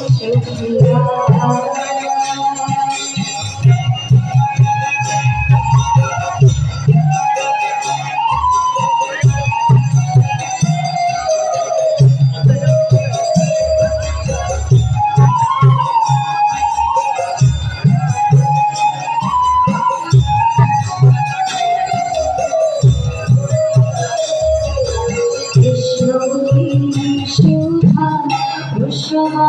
我想你了。Oh,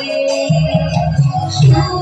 Oh,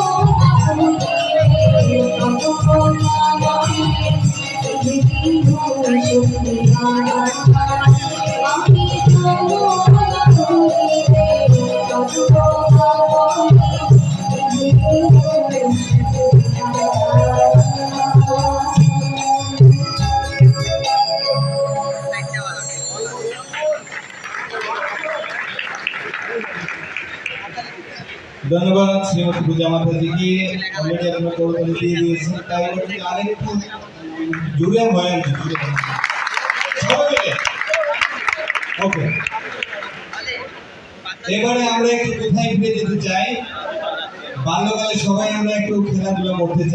ধন্যবাদ শ্রীমতী পূজা মাতাজিকে already আপনার ভয় ওকে। এবারে আমরা একটু কোথায় ফিরে যেতে চাই? বাল্যকালে সবাই আমরা একটু খেলাধুলা করতে চাই।